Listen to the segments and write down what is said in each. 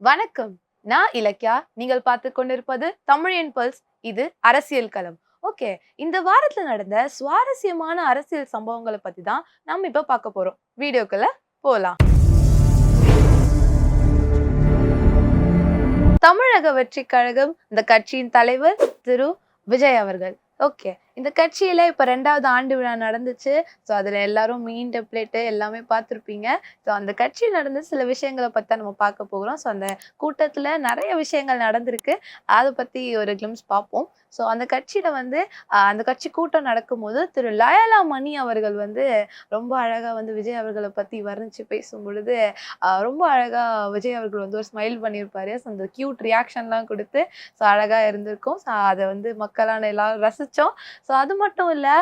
வணக்கம். நான் இலக்கியா. நீங்கள் பார்த்து கொண்டிருப்பது தமிழியன் பல்ஸ். இது அரசியல் களம். ஓகே. இந்த வாரத்துல நடந்த சுவாரஸ்யமான அரசியல் சம்பவங்களை பத்தி தான் நம்ம இப்ப பார்க்க போறோம். வீடியோக்குள்ள போலாம். தமிழக வெற்றி கழகம் இந்த கட்சியின் தலைவர் திரு. விஜய் அவர்கள். ஓகே. இந்த கட்சியில இப்ப ரெண்டாவது ஆண்டு விழா நடந்துச்சு. ஸோ அதுல எல்லாரும் மீன் டெப்ளேட்டு எல்லாமே பார்த்துருப்பீங்க. ஸோ அந்த கட்சியில் நடந்த சில விஷயங்களை பற்றி தான் நம்ம பார்க்க போகிறோம். ஸோ அந்த கூட்டத்தில் நிறைய விஷயங்கள் நடந்திருக்கு. அதை பற்றி ஒரு கிளிம்ஸ் பார்ப்போம். ஸோ அந்த கட்சியில் வந்து அந்த கட்சி கூட்டம் நடக்கும்போது திரு. லயலா மணி அவர்கள் வந்து ரொம்ப அழகாக வந்து விஜய் அவர்களை பற்றி வர்ணித்து பேசும் பொழுது ஆஹ் ரொம்ப அழகாக விஜய் அவர்கள் வந்து ஒரு ஸ்மைல் பண்ணியிருப்பார். ஸோ அந்த க்யூட் ரியாக்ஷன்லாம் கொடுத்து ஸோ அழகாக இருந்திருக்கும். ஸோ அதை வந்து மக்களான எல்லாரும் ரசித்தோம் ஸோ அது மட்டும் இல்லை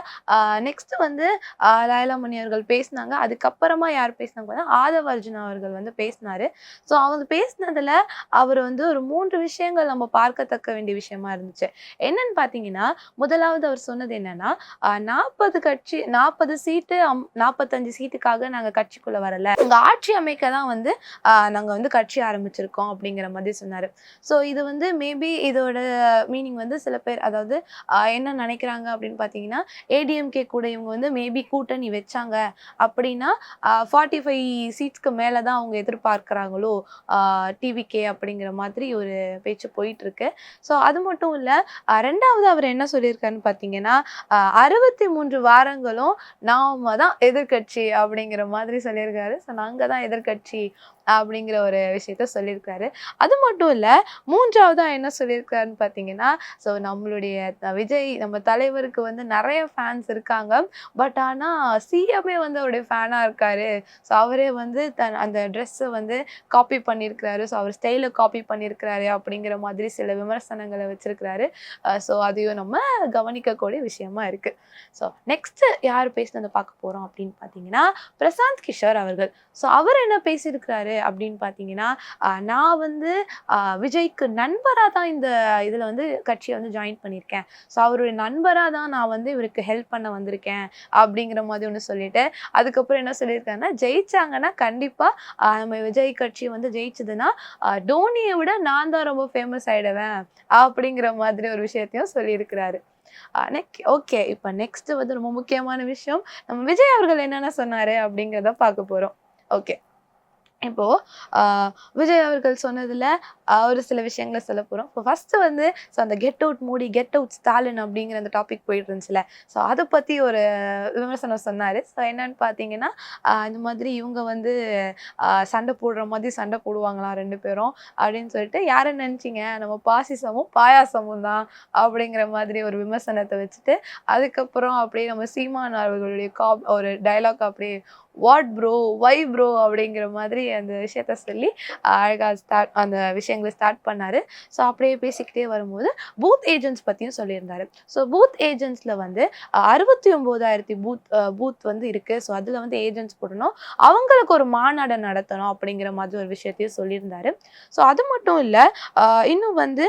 நெக்ஸ்ட் வந்து ஆஹ் மணி அவர்கள் பேசினாங்க. அதுக்கப்புறமா யார் பேசினாங்க ஆதவர்ஜுன் அவர்கள் வந்து பேசினாரு. ஸோ அவங்க பேசினதுல அவர் வந்து ஒரு மூன்று விஷயங்கள் நம்ம பார்க்கத்தக்க வேண்டிய விஷயமா இருந்துச்சு. என்னன்னு பார்த்தீங்கன்னா முதலாவது அவர் சொன்னது என்னன்னா நாற்பது கட்சி நாற்பது சீட்டு அம் நாற்பத்தஞ்சு சீட்டுக்காக நாங்கள் கட்சிக்குள்ள வரல. உங்க ஆட்சி அமைக்க தான் வந்து ஆஹ் நாங்க வந்து கட்சி ஆரம்பிச்சிருக்கோம் அப்படிங்கிற மாதிரி சொன்னாரு. ஸோ இது வந்து மேபி இதோட மீனிங் வந்து சில பேர் அதாவது ஆஹ் என்ன நினைக்கிறாங்க அப்படின்னு பார்த்தீங்கன்னா ஏடிஎம்கே கூட இவங்க வந்து மேபி கூட்டணி வச்சாங்க அப்படின்னா ஃபார்ட்டி ஃபைவ் சீட்ஸ்க்கு மேலே தான் அவங்க எதிர்பார்க்குறாங்களோ டிவிகே அப்படிங்கிற மாதிரி ஒரு பேச்சு போயிட்டு இருக்கு ஸோ அது மட்டும் இல்லை ரெண்டாவது அவர் என்ன சொல்லியிருக்காருன்னு பார்த்தீங்கன்னா அறுபத்தி மூன்று வாரங்களும் நாம தான் எதிர்கட்சி அப்படிங்கிற மாதிரி சொல்லியிருக்காரு. ஸோ நாங்கள் தான் எதிர்கட்சி அப்படிங்கிற ஒரு விஷயத்த சொல்லியிருக்காரு. அது மட்டும் இல்லை மூன்றாவதாக என்ன சொல்லியிருக்காருன்னு பார்த்தீங்கன்னா ஸோ நம்மளுடைய விஜய் நம்ம தலைவர் அவருக்கு வந்து நிறைய ஃபேன்ஸ் இருக்காங்க. பட் ஆனால் சிஎம்ஏ வந்து அவருடைய ஃபேனாக இருக்காரு. ஸோ அவரே வந்து தன் அந்த ட்ரெஸ்ஸை வந்து காப்பி பண்ணியிருக்கிறாரு. ஸோ அவர் ஸ்டைலை காப்பி பண்ணியிருக்கிறாரு அப்படிங்கிற மாதிரி சில விமர்சனங்களை வச்சிருக்கிறாரு. ஸோ அதையும் நம்ம கவனிக்கக்கூடிய விஷயமா இருக்கு. ஸோ நெக்ஸ்ட் யார் பேசினதை பார்க்க போறோம் அப்படின்னு பார்த்தீங்கன்னா பிரசாந்த் கிஷோர் அவர்கள். ஸோ அவர் என்ன பேசியிருக்கிறாரு அப்படின்னு பார்த்தீங்கன்னா நான் வந்து விஜய்க்கு நண்பராக தான் இந்த இதில் வந்து கட்சியை வந்து ஜாயின் பண்ணியிருக்கேன். ஸோ அவருடைய நண்பராக தான் நான் வந்து இவருக்கு ஹெல்ப் பண்ண வந்திருக்கேன் அப்படிங்கிற மாதிரி ஒன்று சொல்லிட்டு அதுக்கப்புறம் என்ன சொல்லியிருக்காங்கன்னா ஜெயிச்சாங்கன்னா கண்டிப்பாக நம்ம விஜய் கட்சி வந்து ஜெயிச்சதுன்னா டோனியை விட நான் தான் ரொம்ப ஃபேமஸ் ஆயிடுவேன் அப்படிங்கிற மாதிரி ஒரு விஷயத்தையும் சொல்லியிருக்கிறாரு. ஓகே இப்போ நெக்ஸ்ட் வந்து ரொம்ப முக்கியமான விஷயம் நம்ம விஜய் அவர்கள் என்னென்ன சொன்னார் அப்படிங்கிறத பார்க்க போறோம். ஓகே இப்போ விஜய் அவர்கள் சொன்னதுல ஒரு சில விஷயங்களை சொல்ல போகிறோம் இப்போ ஃபர்ஸ்ட் வந்து ஸோ அந்த get out Modi get out Stalin அப்படிங்கிற அந்த டாபிக் போயிட்டு இருந்துச்சுல. ஸோ அதை பற்றி ஒரு விமர்சனம் சொன்னார். ஸோ என்னன்னு பார்த்தீங்கன்னா இந்த மாதிரி இவங்க வந்து சண்டை போடுற மாதிரி சண்டை போடுவாங்களாம் ரெண்டு பேரும் அப்படின்னு சொல்லிட்டு யாரை நினச்சிங்க? நம்ம பாசிசமும் பாயாசமும் தான் அப்படிங்கிற மாதிரி ஒரு விமர்சனத்தை வச்சுட்டு அதுக்கப்புறம் அப்படியே நம்ம சீமான் அவர்களுடைய காப் ஒரு டைலாக் அப்படியே வாட் ப்ரோ வை ப்ரோ அப்படிங்கிற மாதிரி அந்த விஷயத்த சொல்லி அழகா ஸ்டார்ட் அந்த விஷயங்களை ஸ்டார்ட் பண்ணாரு. ஸோ அப்படியே பேசிக்கிட்டே வரும்போது பூத் ஏஜென்ட்ஸ் பற்றியும் சொல்லியிருந்தாரு. ஸோ பூத் ஏஜென்ட்ஸில் வந்து அறுபத்தி ஒம்போதாயிரத்தி பூத் பூத் வந்து இருக்கு. ஸோ அதில் வந்து ஏஜென்ட்ஸ் போடணும். அவங்களுக்கு ஒரு மாநாடு நடத்தணும் அப்படிங்கிற மாதிரி ஒரு விஷயத்தையும் சொல்லியிருந்தாரு. ஸோ அது மட்டும் இல்லை இன்னும் வந்து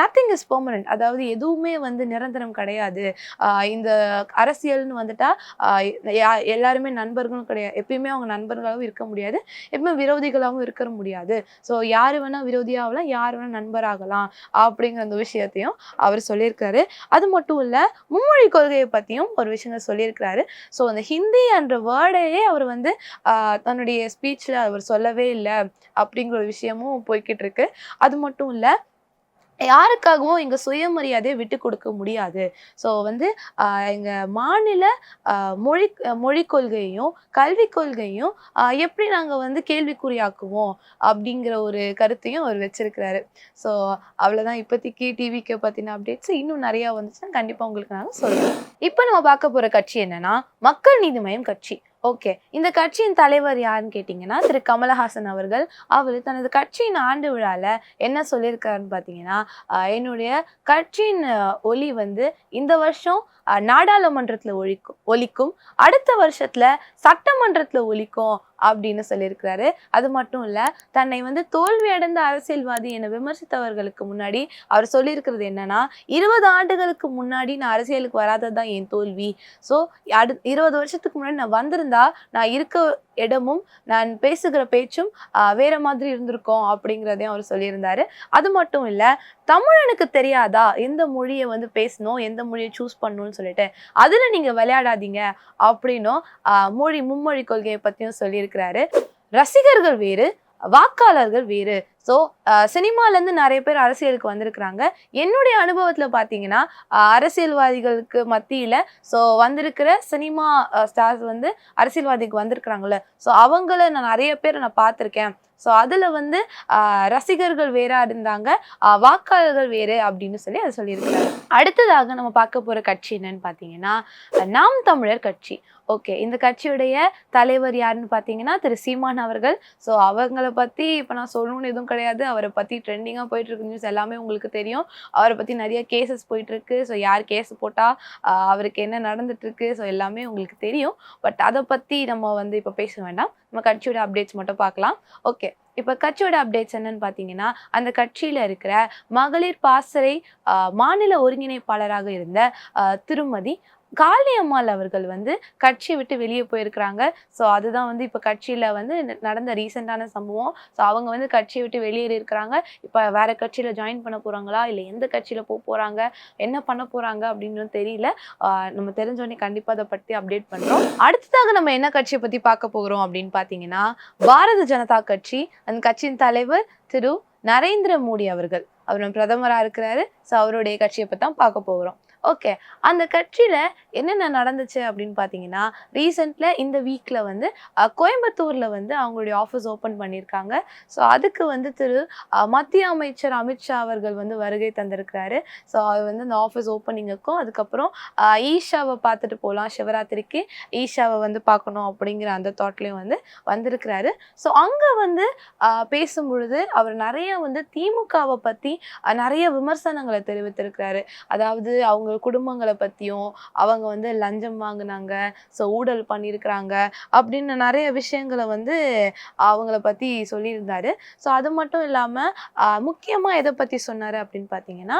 நத்திங் இஸ் பெர்மனன்ட் அதாவது எதுவுமே வந்து நிரந்தரம் கிடையாது. இந்த அரசியல்னு வந்துட்டா எல்லாருமே நண்பர் நண்பர்களும் கிடையாது. எப்பயுமே அவங்க நண்பர்களாகவும் இருக்க முடியாது. எப்பவுமே விரோதிகளாகவும் இருக்க முடியாது. ஸோ யார் வேணால் விரோதியாகலாம் யார் வேணால் நண்பராகலாம் அப்படிங்கிற அந்த விஷயத்தையும் அவர் சொல்லியிருக்காரு. அது மட்டும் இல்லை மும்மொழி கொள்கையை பற்றியும் ஒரு விஷயங்கள் சொல்லியிருக்கிறாரு. ஸோ அந்த ஹிந்தி என்ற வேர்டையே அவர் வந்து தன்னுடைய ஸ்பீச்சில் அவர் சொல்லவே இல்லை அப்படிங்கிற ஒரு விஷயமும் போய்கிட்டு இருக்கு. அது மட்டும் இல்லை யாருக்காகவும் எங்கள் சுயமரியாதையை விட்டு கொடுக்க முடியாது. ஸோ வந்து எங்கள் மாநில மொழி மொழி கொள்கையையும் கல்விக் கொள்கையும் எப்படி நாங்கள் வந்து கேள்விக்குறியாக்குவோம் அப்படிங்கிற ஒரு கருத்தையும் அவர் வச்சிருக்கிறாரு. ஸோ அவ்வளோதான் இப்போதைக்கு டிவிக்கு பத்தின அப்டேட்ஸ் இன்னும் நிறையா வந்துச்சுன்னா கண்டிப்பாக உங்களுக்கு நாங்கள் சொல்லுவோம் இப்போ நம்ம பார்க்க போகிற கட்சி என்னன்னா மக்கள் நீதி மையம் கட்சி. ஓகே. இந்த கட்சியின் தலைவர் யாருன்னு கேட்டிங்கன்னா திரு. கமலஹாசன் அவர்கள். அவர் தனது கட்சியின் ஆண்டு விழால என்ன சொல்லியிருக்காருன்னு பார்த்தீங்கன்னா என்னுடைய கட்சியின் ஒலி வந்து இந்த வருஷம் நாடாளுமன்றத்தில் ஒழிக்கும் ஒலிக்கும். அடுத்த வருஷத்துல சட்டமன்றத்தில் ஒலிக்கும். அப்படின்னு சொல்லியிருக்கிறாரு. அது மட்டும் இல்லை தன்னை வந்து தோல்வி அடைந்த அரசியல்வாதி என விமர்சித்தவர்களுக்கு முன்னாடி அவர் சொல்லியிருக்கிறது என்னன்னா இருபது ஆண்டுகளுக்கு முன்னாடி நான் அரசியலுக்கு வராதது தான் என் தோல்வி. ஸோ அடு இருபது வருஷத்துக்கு முன்னாடி நான் வந்திருந்தா நான் இருக்க இடமும் நான் பேசுகிற பேச்சும் வேற மாதிரி இருந்திருக்கோம் அப்படிங்கிறதையும் அவர் சொல்லியிருந்தாரு. அது மட்டும் இல்லை தமிழனுக்கு தெரியாதா? எந்த மொழியை வந்து பேசணும்? எந்த மொழியை சூஸ் பண்ணணும்னு சொல்லிட்டு அதில் நீங்கள் விளையாடாதீங்க அப்படின்னும் மொழி மும்மொழி கொள்கையை பற்றியும் சொல்லியிருக்கிறாரு. ரசிகர்கள் வேறு வாக்காளர்கள் வேறு. ஸோ சினிமாலேருந்து நிறைய பேர் அரசியலுக்கு வந்திருக்கிறாங்க. என்னுடைய அனுபவத்தில் பார்த்தீங்கன்னா அரசியல்வாதிகளுக்கு மத்தியில் ஸோ வந்திருக்கிற சினிமா ஸ்டார்ஸ் வந்து அரசியல்வாதிக்கு வந்திருக்கிறாங்கல்ல. ஸோ அவங்கள நான் நிறைய பேர் நான் பார்த்துருக்கேன் ஸோ அதில் வந்து ஆஹ், ரசிகர்கள் வேறாக இருந்தாங்க. வாக்காளர்கள் வேறு அப்படின்னு சொல்லி அதை சொல்லியிருக்கிறாங்க. அடுத்ததாக நம்ம பார்க்க போகிற கட்சி என்னன்னு பார்த்தீங்கன்னா நாம் தமிழர் கட்சி. ஓகே இந்த கட்சியுடைய தலைவர் யாருன்னு பார்த்தீங்கன்னா திரு சீமான் அவர்கள். ஸோ அவங்கள பற்றி இப்போ நான் சொல்லணும்னு எதுவும் கிடையாது. அவரை பற்றி ட்ரெண்டிங்காக போயிட்டு இருக்கு நியூஸ் எல்லாமே உங்களுக்கு தெரியும். அவரை பற்றி நிறைய கேசஸ் போயிட்டுருக்கு ஸோ யார் கேஸ் போட்டால் அவருக்கு என்ன நடந்துட்டுருக்கு ஸோ எல்லாமே உங்களுக்கு தெரியும். பட் அதை பற்றி நம்ம வந்து இப்போ பேச வேண்டாம். நம்ம கட்சியோட அப்டேட்ஸ் மட்டும் பார்க்கலாம். ஓகே இப்போ கட்சியோட அப்டேட்ஸ் என்னன்னு பார்த்தீங்கன்னா அந்த கட்சியில் இருக்கிற மகளிர் பாசறை ஆஹ், மாநில ஒருங்கிணைப்பாளராக இருந்த திருமதி காளி காளியம்மாள் அவர்கள் வந்து கட்சியை விட்டு வெளியே போயிருக்கிறாங்க. ஸோ அதுதான் வந்து இப்போ கட்சியில் வந்து நடந்த ரீசெண்டான சம்பவம். ஸோ அவங்க வந்து கட்சியை விட்டு வெளியேறி இருக்கிறாங்க. இப்போ வேற கட்சியில் ஜாயின் பண்ண போகிறாங்களா இல்லை எந்த கட்சியில் போக போகிறாங்க என்ன பண்ண போகிறாங்க அப்படின்னு தெரியல. ஆஹ் நம்ம தெரிஞ்சோடனே கண்டிப்பாக அதை பற்றி அப்டேட் பண்ணுறோம் அடுத்ததாக நம்ம என்ன கட்சியை பற்றி பார்க்க போகிறோம் அப்படின்னு பார்த்தீங்கன்னா பாரத ஜனதா கட்சி. அந்த கட்சியின் தலைவர் திரு நரேந்திர மோடி அவர்கள். அவர் நம்ம பிரதமராக இருக்கிறாரு. ஸோ அவருடைய கட்சியை பற்றி தான் பார்க்க போகிறோம். ஓகே அந்த கட்சியில் என்னென்ன நடந்துச்சு அப்படின்னு பார்த்தீங்கன்னா ரீசெண்டில் இந்த வீக்கில் வந்து கோயம்புத்தூரில் வந்து அவங்களுடைய ஆஃபீஸ் ஓப்பன் பண்ணியிருக்காங்க. ஸோ அதுக்கு வந்து திரு மத்திய அமைச்சர் அமித்ஷா அவர்கள் வந்து வருகை தந்திருக்கிறாரு. ஸோ அவர் வந்து அந்த ஆஃபீஸ் ஓப்பனிங்குக்கும் அதுக்கப்புறம் ஈஷாவை பார்த்துட்டு போகலாம் சிவராத்திரிக்கு ஈஷாவை வந்து பார்க்கணும் அப்படிங்கிற அந்த தாட்லேயும் வந்து வந்திருக்கிறாரு. ஸோ அங்கே வந்து பேசும்பொழுது பேசும் பொழுது அவர் நிறைய வந்து திமுகவை பற்றி நிறைய விமர்சனங்களை தெரிவித்திருக்கிறாரு. அதாவது அவங்க குடும்பங்களை பற்றியும் அவங்க வந்து லஞ்சம் வாங்கினாங்க ஸோ ஊழல் பண்ணியிருக்கிறாங்க அப்படின்னு நிறைய விஷயங்களை வந்து அவங்கள பற்றி சொல்லியிருந்தாரு. ஸோ அது மட்டும் இல்லாமல் முக்கியமாக எதை பற்றி சொன்னார் அப்படின்னு பார்த்தீங்கன்னா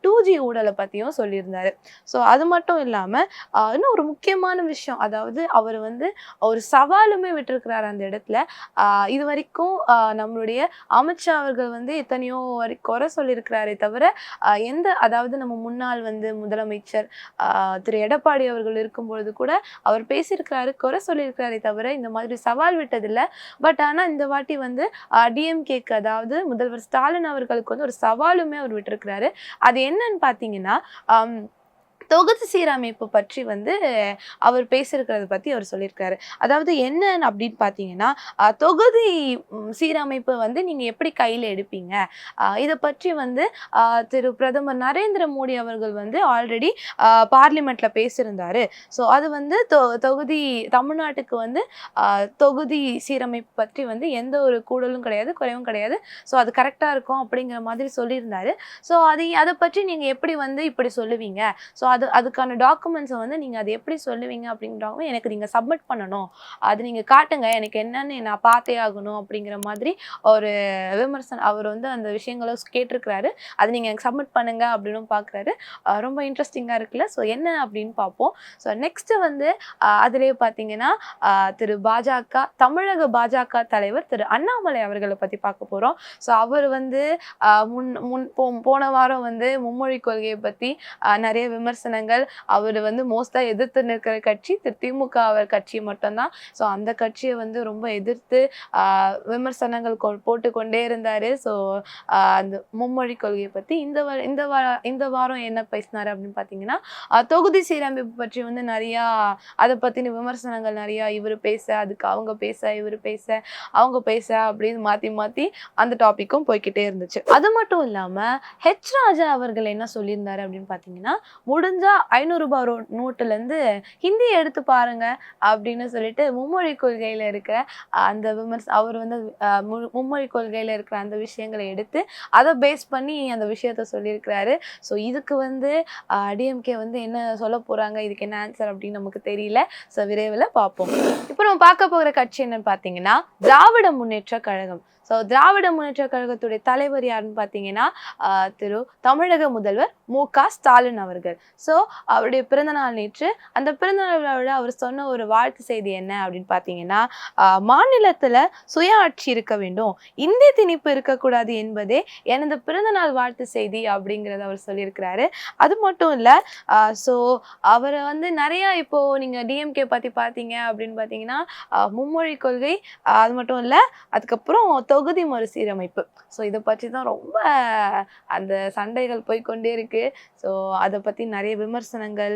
டூ ஜி ஊழலை பற்றியும் சொல்லியிருந்தாரு. ஸோ அது மட்டும் இல்லாமல் இன்னும் ஒரு முக்கியமான விஷயம் அதாவது அவர் வந்து ஒரு சவாலுமே விட்டிருக்கிறார் அந்த இடத்துல. ஆஹ் இது வரைக்கும் ஆஹ் நம்மளுடைய அமித்ஷா அவர்கள் வந்து எத்தனையோ வரைக்கும் குறை சொல்லியிருக்கிறாரே தவிர எந்த அதாவது நம்ம முன்னாள் வந்து முதலமைச்சர் ஆஹ் திரு எடப்பாடி அவர்கள் இருக்கும் பொழுது கூட அவர் பேசியிருக்கிறாரு குறை சொல்லியிருக்கிறாரே தவிர இந்த மாதிரி சவால் விட்டதில்லை. பட் ஆனால் இந்த வாட்டி வந்து டிஎம்கேக்கு அதாவது முதல்வர் ஸ்டாலின் அவர்களுக்கு வந்து ஒரு சவாலுமே அவர் விட்டிருக்கிறாரு. அது என்னன்னு பார்த்தீங்கன்னா தொகுதி சீரமைப்பு பற்றி வந்து அவர் பேசியிருக்கிறத பற்றி அவர் சொல்லியிருக்காரு. அதாவது என்னன்னு அப்படின்னு பார்த்தீங்கன்னா தொகுதி சீரமைப்பு வந்து நீங்கள் எப்படி கையில் எடுப்பீங்க? இதை பற்றி வந்து திரு பிரதமர் நரேந்திர மோடி அவர்கள் வந்து ஆல்ரெடி பார்லிமெண்ட்டில் பேசியிருந்தாரு. ஸோ அது வந்து தொ தொகுதி தமிழ்நாட்டுக்கு வந்து தொகுதி சீரமைப்பு பற்றி வந்து எந்த ஒரு கூடலும் கிடையாது குறைவும் கிடையாது. ஸோ அது கரெக்டாக இருக்கும் அப்படிங்கிற மாதிரி சொல்லியிருந்தாரு. ஸோ அதை அதை பற்றி நீங்கள் எப்படி வந்து இப்படி சொல்லுவீங்க? ஸோ அது அதுக்கான டாக்குமெண்ட்ஸை வந்து நீங்கள் அதை எப்படி சொல்லுவீங்க அப்படிங்கிற எனக்கு நீங்கள் சப்மிட் பண்ணணும். அது நீங்கள் காட்டுங்க. எனக்கு என்னன்னு நான் பார்த்தே ஆகணும் அப்படிங்கிற மாதிரி ஒரு விமர்சன் அவர் வந்து அந்த விஷயங்களை கேட்டிருக்கிறாரு. அது நீங்கள் எனக்கு சப்மிட் பண்ணுங்க அப்படின்னு பார்க்குறாரு. ரொம்ப இன்ட்ரெஸ்டிங்காக இருக்குல்ல. ஸோ என்ன அப்படின்னு பார்ப்போம். ஸோ நெக்ஸ்ட்டு வந்து அஹ், அதிலே பார்த்தீங்கன்னா திரு பாஜக தமிழக பாஜக தலைவர் திரு அண்ணாமலை அவர்களை பற்றி பார்க்க போகிறோம் ஸோ அவர் வந்து முன் முன் போ போன வாரம் வந்து மும்மொழி கொள்கையை பற்றி நிறைய விமர்சனம் விமர்சனங்கள் அவர் வந்து மோஸ்ட்டாக எதிர்த்து நிற்கிற கட்சி திமுக அவர் கட்சி மட்டும்தான். ஸோ அந்த கட்சியை வந்து ரொம்ப எதிர்த்து ஆஹ், விமர்சனங்கள் கொ- போட்டுக்கொண்டே இருந்தார். ஸோ அந்த மும்மொழி கொள்கையை பற்றி இந்த வா இந்த வா இந்த வாரம் என்ன பேசினார் அப்படின்னு பார்த்தீங்கன்னா தொகுதி சீரமைப்பு பற்றி வந்து நிறையா அதை பற்றின விமர்சனங்கள் நிறையா இவர் பேச அதுக்கு அவங்க பேச இவர் பேச அவங்க பேச அப்படின்னு மாற்றி மாற்றி அந்த டாப்பிக்கும் போய்க்கிட்டே இருந்துச்சு. அது மட்டும் இல்லாமல் ஹெச் ராஜா அவர்கள் என்ன சொல்லியிருந்தாரு அப்படின்னு பார்த்தீங்கன்னா முடிஞ்ச முடிஞ்சா ஐநூறுரூபா ரோ- ஹிந்தி எடுத்து பாருங்க அப்படின்னு சொல்லிட்டு மும்மொழி கொள்கையில் இருக்கிற அந்த விமர்ச அவர் வந்து மு- மும்மொழி கொள்கையில் இருக்கிற அந்த விஷயங்களை எடுத்து அதை பேஸ் பண்ணி அந்த விஷயத்த சொல்லியிருக்கிறாரு. ஸோ இதுக்கு வந்து டிஎம்கே வந்து என்ன சொல்ல போகிறாங்க இதுக்கு என்ன ஆன்சர் அப்படின்னு நமக்கு தெரியல. ஸோ விரைவில் பார்ப்போம். இப்போ நம்ம பார்க்க போகிற கட்சி என்னன்னு பார்த்தீங்கன்னா திராவிட முன்னேற்ற கழகம். ஸோ திராவிட முன்னேற்ற கழகத்துடைய தலைவர் யாருன்னு பார்த்தீங்கன்னா திரு தமிழக முதல்வர் மு க ஸ்டாலின் அவர்கள். ஸோ அவருடைய பிறந்தநாள் நேற்று அந்த பிறந்தநாள் விழாவில் அவர் சொன்ன ஒரு வாழ்த்து செய்தி என்ன அப்படின்னு பார்த்தீங்கன்னா ஆஹ் மாநிலத்துல சுய ஆட்சி இருக்க வேண்டும். இந்திய திணிப்பு இருக்கக்கூடாது என்பதே எனது பிறந்தநாள் வாழ்த்து செய்தி அப்படிங்கிறத அவர் சொல்லியிருக்கிறாரு. அது மட்டும் இல்லை ஸோ அவரை வந்து நிறைய இப்போ நீங்க டிஎம்கே பத்தி பார்த்தீங்க அப்படின்னு பார்த்தீங்கன்னா ஆஹ் மும்மொழி கொள்கை அது மட்டும் இல்லை அதுக்கப்புறம் தொகுதி மறுசீரமைப்பு. ஸோ இதை பற்றி தான் ரொம்ப அந்த சண்டைகள் போய்க்கொண்டே இருக்கு. ஸோ அதை பற்றி நிறைய விமர்சனங்கள்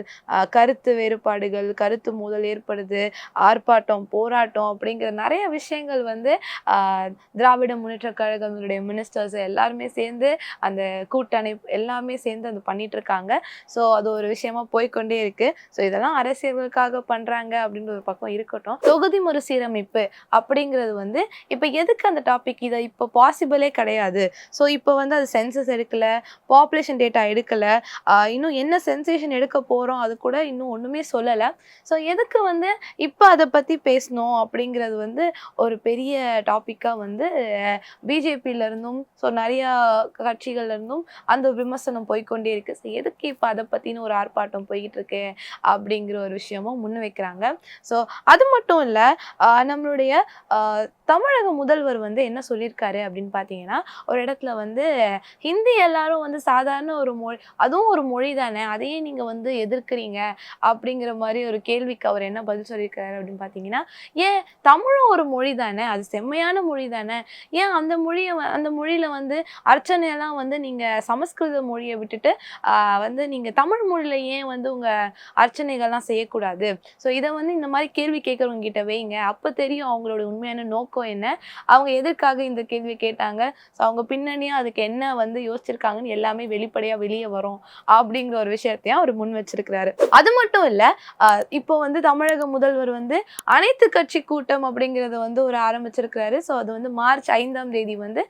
கருத்து வேறுபாடுகள் கருத்து மோதல் ஏற்படுது ஆர்ப்பாட்டம் போராட்டம் அப்படிங்கிற நிறைய விஷயங்கள் வந்து திராவிட முன்னேற்ற கழகங்களுடைய மினிஸ்டர்ஸ் எல்லாருமே சேர்ந்து அந்த கூட்டணி எல்லாமே சேர்ந்து அது பண்ணிட்டு இருக்காங்க ஸோ அது ஒரு விஷயமா போய்க்கொண்டே இருக்கு. ஸோ இதெல்லாம் அரசியல்களுக்காக பண்றாங்க அப்படின்ற ஒரு பக்கம் இருக்கட்டும். தொகுதி மறுசீரமைப்பு அப்படிங்கிறது வந்து இப்போ எதுக்கு அந்த டாபிக் இதை இப்போ பாசிபிளே கிடையாது. ஸோ இப்போ வந்து அது சென்சஸ் எடுக்கலை பாப்புலேஷன் டேட்டா எடுக்கலை இன்னும் என்ன சென்சேஷன் எடுக்க போகிறோம் அது கூட இன்னும் ஒன்றுமே சொல்லலை. ஸோ எதுக்கு வந்து இப்போ அதை பற்றி பேசணும் அப்படிங்கிறது வந்து ஒரு பெரிய டாப்பிக்காக வந்து பிஜேபியில இருந்தும் ஸோ நிறையா கட்சிகள்லேருந்தும் அந்த விமர்சனம் போய்க்கொண்டே இருக்குது ஸோ எதுக்கு இப்போ அதை பற்றின ஒரு ஆர்ப்பாட்டம் போய்கிட்டு இருக்கு அப்படிங்கிற ஒரு விஷயமும் முன் வைக்கிறாங்க ஸோ அது மட்டும் இல்லை நம்மளுடைய தமிழக முதல்வர் வந்து என்ன சொல்லியிருக்காரு அப்படின்னு பார்த்தீங்கன்னா ஒரு இடத்துல வந்து ஹிந்தி எல்லாரும் வந்து சாதாரண ஒரு மொழி அதுவும் ஒரு மொழி தானே அதையே நீங்கள் வந்து எதிர்க்கிறீங்க? அப்படிங்கிற மாதிரி ஒரு கேள்விக்கு அவர் என்ன பதில் சொல்லியிருக்காரு அப்படின்னு பார்த்தீங்கன்னா ஏன் தமிழும் ஒரு மொழி தானே அது செம்மையான மொழி தானே? ஏன் அந்த மொழியை அந்த மொழியில் வந்து அர்ச்சனையெல்லாம் வந்து நீங்கள் சமஸ்கிருத மொழியை விட்டுட்டு வந்து நீங்கள் தமிழ் மொழியில் ஏன் வந்து உங்கள் அர்ச்சனைகள்லாம் செய்யக்கூடாது? ஸோ இதை வந்து இந்த மாதிரி கேள்வி கேட்குறவங்க கிட்ட வைங்க. அப்போ தெரியும் அவங்களோட உண்மையான நோக்கம் என்ன? அவங்க எதற்காக இந்த கேள்வி கேட்டாங்க? ஸோ அவங்க பின்னணியாக அதுக்கு என்ன வந்து யோசிச்சிருக்காங்கன்னு எல்லாமே வெளிப்படையாக வெளியே வரும் அப்படிங்கிற ஒரு விஷயத்தையும் அவர் முன் வச்சிருக்கிறாரு. அது மட்டும் இல்ல இப்போ வந்து தமிழக முதல்வர் வந்து அனைத்து கட்சி கூட்டம் அப்படிங்கறத வந்து ஒரு ஆரம்பிச்சிருக்கிறாரு. ஸோ அது வந்து மார்ச் ஐந்தாம் தேதி வந்து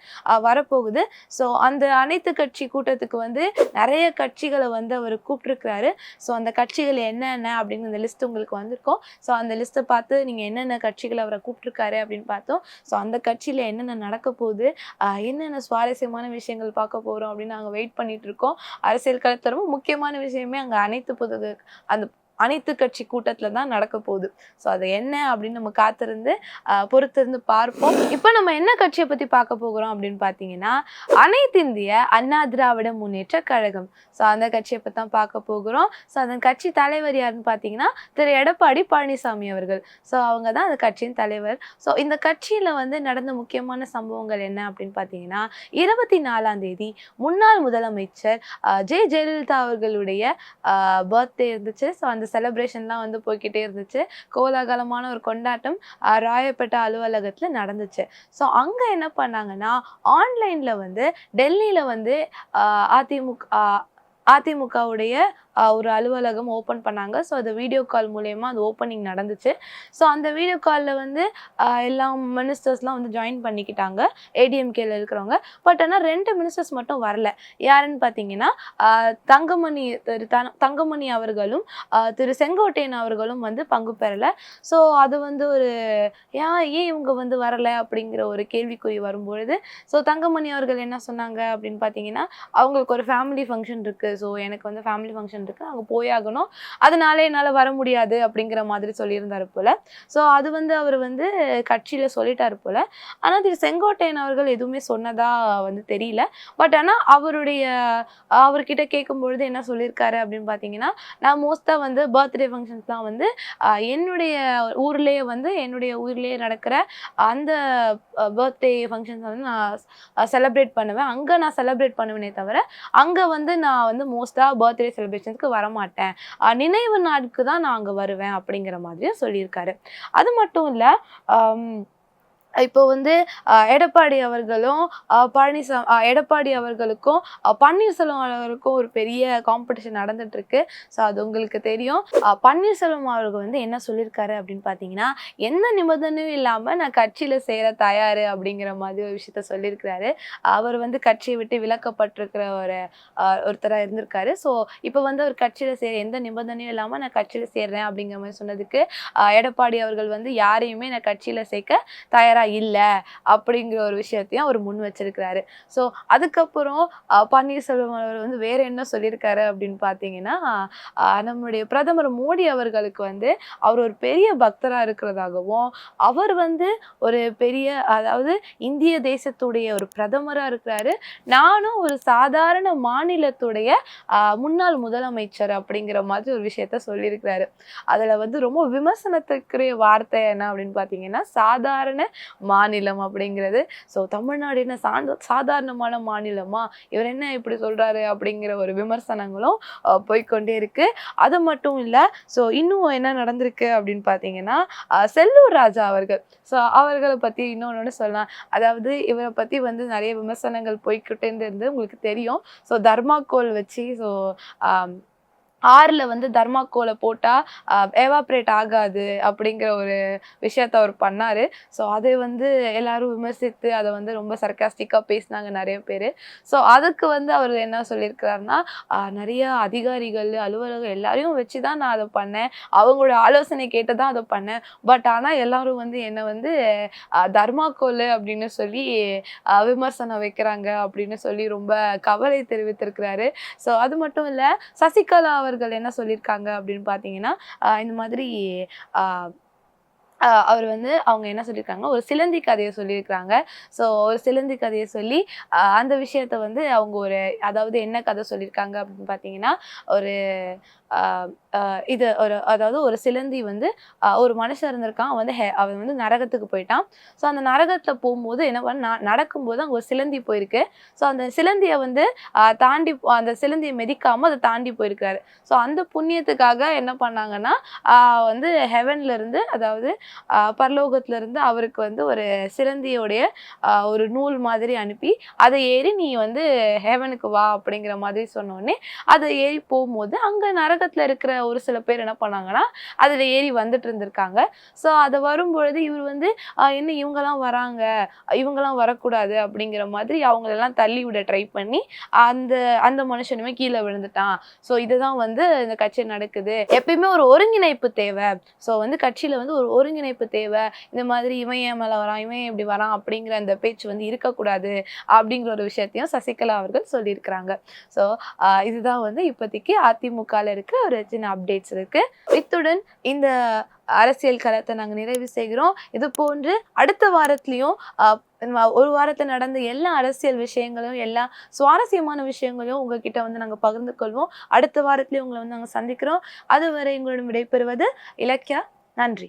வரப்போகுது. ஸோ அந்த அனைத்து கட்சி கூட்டத்துக்கு வந்து நிறைய கட்சிகளை வந்து அவர் கூப்பிட்டுருக்கிறாரு. ஸோ அந்த கட்சிகள் என்னென்ன அப்படிங்கிற அந்த லிஸ்ட் உங்களுக்கு வந்திருக்கும். ஸோ அந்த லிஸ்ட்டை பார்த்து நீங்கள் என்னென்ன கட்சிகளை அவரை கூப்பிட்டுருக்காரு அப்படின்னு பார்த்தோம். ஸோ அந்த கட்சியில் என்னென்ன நடக்க போகுது என்னென்ன சுவாரஸ்யமான விஷயங்கள் பார்க்க போகிறோம் அப்படின்னு நாங்கள் வெயிட் பண்ணிட்டு இருக்கோம். அரசியல் களத்துல ரொம்ப முக்கியமான விஷயமே அங்கே அனைத்து புது அந்த அனைத்து கட்சி கூட்டத்தில் தான் நடக்க போகுது. ஸோ அது என்ன அப்படின்னு நம்ம காத்திருந்து பொறுத்திருந்து பார்ப்போம். இப்போ நம்ம என்ன கட்சியை பற்றி பார்க்க போகிறோம் அப்படின்னு பார்த்தீங்கன்னா அனைத்து இந்திய அண்ணா திராவிட முன்னேற்ற கழகம். ஸோ அந்த கட்சியை பற்றி தான் பார்க்க போகிறோம். ஸோ அந்த கட்சி தலைவர் யாருன்னு பார்த்தீங்கன்னா திரு. எடப்பாடி பழனிசாமி அவர்கள். ஸோ அவங்க தான் அந்த கட்சியின் தலைவர். ஸோ இந்த கட்சியில் வந்து நடந்த முக்கியமான சம்பவங்கள் என்ன அப்படின்னு பார்த்தீங்கன்னா இருபத்தி நாலாம் தேதி முன்னாள் முதலமைச்சர் ஆஹ் ஜெ ஜெயலலிதா அவர்களுடைய பர்த்டே இருந்துச்சு. ஸோ அந்த செலப்ரேஷன்லாம் வந்து போய்க்கிட்டே இருந்துச்சு. கோலாகலமான ஒரு கொண்டாட்டம் ஆஹ் ராயப்பேட்டை அலுவலகத்தில் நடந்துச்சு. ஸோ அங்கே என்ன பண்ணாங்கன்னா ஆன்லைனில் வந்து டெல்லியில் வந்து ஆஹ் அதிமுக ஆஹ் அதிமுகவுடைய ஒரு அலுவலகம் ஓப்பன் பண்ணாங்க. ஸோ அது வீடியோ கால் மூலயமா அது ஓப்பனிங் நடந்துச்சு. ஸோ அந்த வீடியோ காலில் வந்து எல்லா மினிஸ்டர்ஸ்லாம் வந்து ஜாயின் பண்ணிக்கிட்டாங்க. ஏடிஎம்கேல இருக்கிறவங்க. பட் ஆனால் ரெண்டு மினிஸ்டர்ஸ் மட்டும் வரல. யாருன்னு பார்த்தீங்கன்னா தங்கமணி திரு தங்கமணி அவர்களும் திரு செங்கோட்டையன் அவர்களும் வந்து பங்கு பெறலை. ஸோ அது வந்து ஒரு ஏன் ஏன் இவங்க வந்து வரலை அப்படிங்கிற ஒரு கேள்விக்குறி வரும்பொழுது ஸோ தங்கமணி அவர்கள் என்ன சொன்னாங்க அப்படின்னு பார்த்தீங்கன்னா அவங்களுக்கு ஒரு ஃபேமிலி ஃபங்க்ஷன் இருக்குது ஸோ எனக்கு வந்து ஃபேமிலி ஃபங்க்ஷன் இருக்கு. அங்கே போயாகணும். அதனால என்னால் வர முடியாது அப்படிங்கிற மாதிரி சொல்லியிருந்தாரு போல். ஸோ அது வந்து அவர் வந்து கட்சியில் சொல்லிட்டாரு போல். ஆனால் திரு செங்கோட்டையன் அவர்கள் எதுவுமே சொன்னதா வந்து தெரியல. பட் ஆனால் அவருடைய அவர்கிட்ட கேட்கும்பொழுது என்ன சொல்லியிருக்காரு அப்படின்னு பார்த்தீங்கன்னா நான் மோஸ்ட்டாக வந்து பர்த்டே ஃபங்க்ஷன்ஸ்லாம் வந்து என்னுடைய ஊர்லேயே வந்து என்னுடைய ஊர்லேயே நடக்கிற அந்த பர்த்டே ஃபங்க்ஷன்ஸ் வந்து நான் செலப்ரேட் பண்ணுவேன். அங்கே நான் செலப்ரேட் பண்ணுவேனே தவிர அங்கே வந்து நான் வந்து மோஸ்ட்டாக பர்த்டே ஃபங்க்ஷனுக்கு வரமாட்டேன். நினைவு நாளுக்கு தான் நான் அங்கே வருவேன் அப்படிங்கிற மாதிரியும் சொல்லியிருக்காரு. அது மட்டும் இல்லை இப்போ வந்து அஹ், எடப்பாடி அவர்களும் அஹ், பழனிசாமி எடப்பாடி அவர்களுக்கும் பன்னீர்செல்வம் அவர்களுக்கும் ஒரு பெரிய காம்படிஷன் நடந்துட்டு இருக்கு ஸோ அது உங்களுக்கு தெரியும். பன்னீர்செல்வம் அவர்கள் வந்து என்ன சொல்லியிருக்காரு அப்படின்னு பார்த்தீங்கன்னா எந்த நிபந்தனையும் இல்லாமல் நான் கட்சியில் சேர தயார் அப்படிங்கிற மாதிரி ஒரு விஷயத்த சொல்லியிருக்கிறாரு அவர் வந்து கட்சியை விட்டு விலக்கப்பட்டிருக்கிற ஒரு ஒருத்தராக இருந்திருக்காரு. ஸோ இப்போ வந்து அவர் கட்சியில் சேர எந்த நிபந்தனையும் இல்லாமல் நான் கட்சியில் சேர்றேன் அப்படிங்கிற மாதிரி சொன்னதுக்கு அஹ், எடப்பாடி அவர்கள் வந்து யாரையுமே நான் கட்சியில் சேர்க்க தயாராக தயாரா இல்லை அப்படிங்கிற ஒரு விஷயத்தையும் அவர் முன் வச்சிருக்கிறாரு. ஸோ அதுக்கப்புறம் பன்னீர்செல்வம் அவர் வந்து வேற என்ன சொல்லியிருக்காரு அப்படின்னு பார்த்தீங்கன்னா நம்முடைய பிரதமர் மோடி அவர்களுக்கு வந்து அவர் ஒரு பெரிய பக்தராக இருக்கிறதாகவும் அவர் வந்து ஒரு பெரிய அதாவது இந்திய தேசத்துடைய ஒரு பிரதமராக இருக்கிறாரு. நானும் ஒரு சாதாரண மாநிலத்துடைய முன்னாள் முதலமைச்சர் அப்படிங்கிற மாதிரி ஒரு விஷயத்த சொல்லியிருக்கிறாரு. அதில் வந்து ரொம்ப விமர்சனத்துக்குரிய வார்த்தை என்ன அப்படின்னு பார்த்தீங்கன்னா சாதாரண மாநிலம் அப்படிங்கிறது. ஸோ தமிழ்நாடு என்ன சாந்த சாதாரணமான மாநிலமா? இவர் என்ன இப்படி சொல்றாரு அப்படிங்கிற ஒரு விமர்சனங்களும் அஹ், போய்க்கொண்டே இருக்கு. அது மட்டும் இல்லை ஸோ இன்னும் என்ன நடந்திருக்கு அப்படின்னு பார்த்தீங்கன்னா அஹ், செல்லூர் ராஜா அவர்கள். ஸோ அவர்களை பற்றி இன்னொன்று சொல்லலாம். அதாவது இவரை பற்றி வந்து நிறைய விமர்சனங்கள் போய்க்கிட்டே இருந்து உங்களுக்கு தெரியும். ஸோ தர்மாக்கோல் வச்சு ஸோ ஆறில் வந்து தர்மாக்கோலை போட்டால் எவாப்ரேட் ஆகாது அப்படிங்கிற ஒரு விஷயத்த அவர் பண்ணார். ஸோ அதை வந்து எல்லாரும் விமர்சித்து அதை வந்து ரொம்ப சர்க்காஸ்டிக்காக பேசினாங்க நிறைய பேர். ஸோ அதுக்கு வந்து அவர் என்ன சொல்லியிருக்கிறாருன்னா நிறைய அதிகாரிகள் அலுவலகம் எல்லாரையும் வச்சு தான் நான் அதை பண்ணேன். அவங்களோட ஆலோசனை கேட்டு தான் அதை பண்ணேன். பட் ஆனால் எல்லாரும் வந்து என்னை வந்து தர்மாக்கோல் அப்படின்னு சொல்லி விமர்சனம் வைக்கிறாங்க அப்படின்னு சொல்லி ரொம்ப கவலை தெரிவித்திருக்கிறாரு. ஸோ அது மட்டும் இல்லை சசிகலா அவர்கள் என்ன சொல்லியிருக்காங்க அப்படின்னு பார்த்தீங்கன்னா இந்த மாதிரி ஆஹ் அவர் வந்து அவங்க என்ன சொல்லியிருக்காங்க ஒரு சிலந்தி கதையை சொல்லியிருக்கிறாங்க ஸோ ஒரு சிலந்தி கதையை சொல்லி அந்த விஷயத்த வந்து அவங்க ஒரு அதாவது என்ன கதை சொல்லியிருக்காங்க அப்படின்னு பார்த்தீங்கன்னா ஒரு இது ஒரு அதாவது ஒரு சிலந்தி வந்து ஒரு மனுஷன் இருந்திருக்கான் வந்து ஹெ- அவன் வந்து நரகத்துக்கு போயிட்டான். ஸோ அந்த நரகத்தில் போகும்போது என்ன பண்ண நடக்கும்போது அங்கே ஒரு சிலந்தி போயிருக்கு. ஸோ அந்த சிலந்தியை வந்து தாண்டி அந்த சிலந்தியை மெதிக்காமல் அதை தாண்டி போயிருக்காரு ஸோ அந்த புண்ணியத்துக்காக என்ன பண்ணாங்கன்னா வந்து ஹெவன்ல இருந்து அதாவது பரலோகத்துலேருந்து அவருக்கு வந்து ஒரு சிலந்தியோடைய ஒரு நூல் மாதிரி அனுப்பி அதை ஏறி நீ வந்து ஹெவனுக்கு வா அப்படிங்கிற மாதிரி சொன்னோடனே அதை ஏறி போகும்போது அங்கே நரகத்தில் இருக்கிற ஒரு சில பேர் என்ன பண்ணாங்கன்னா அதில் ஏறி வந்துட்டு இருந்திருக்காங்க. ஸோ அதை வரும்பொழுது இவர் வந்து என்ன இவங்கெல்லாம் வராங்க? இவங்கெல்லாம் வரக்கூடாது அப்படிங்கிற மாதிரி அவங்களெல்லாம் தள்ளி விட ட்ரை பண்ணி அந்த அந்த மனுஷனுமே கீழே விழுந்துட்டான். ஸோ இதுதான் வந்து இந்த கட்சி நடக்குது. எப்பயுமே ஒரு ஒருங்கிணைப்பு தேவை. ஸோ வந்து கட்சியில் வந்து ஒரு ஒருங்கிணைப்பு தேவை. இந்த மாதிரி இவன் ஏன் மேலே வரான்? இவன் இப்படி வரான்? அப்படிங்கிற அந்த பேச்சு வந்து இருக்கக்கூடாது அப்படிங்கிற ஒரு விஷயத்தையும் சசிகலா அவர்கள் சொல்லியிருக்கிறாங்க. ஸோ இதுதான் வந்து இப்போதைக்கு அதிமுகவில் இருக்க ஒரு சின்ன அப்டேட்ஸ் இருக்கு. இத்துடன் இந்த அரசியல் களத்தை நாங்கள் நிறைவு செய்கிறோம். இது போன்று அடுத்த வாரத்துலேயும் ஒரு வாரத்தில் நடந்த எல்லா அரசியல் விஷயங்களையும் எல்லா சுவாரஸ்யமான விஷயங்களையும் உங்ககிட்ட வந்து நாங்கள் பகிர்ந்து கொள்வோம். அடுத்த வாரத்துலேயும் உங்களை வந்து நாங்கள் சந்திக்கிறோம். அதுவரை எங்களுடன் விடைபெறுவது இலக்கியா. நன்றி.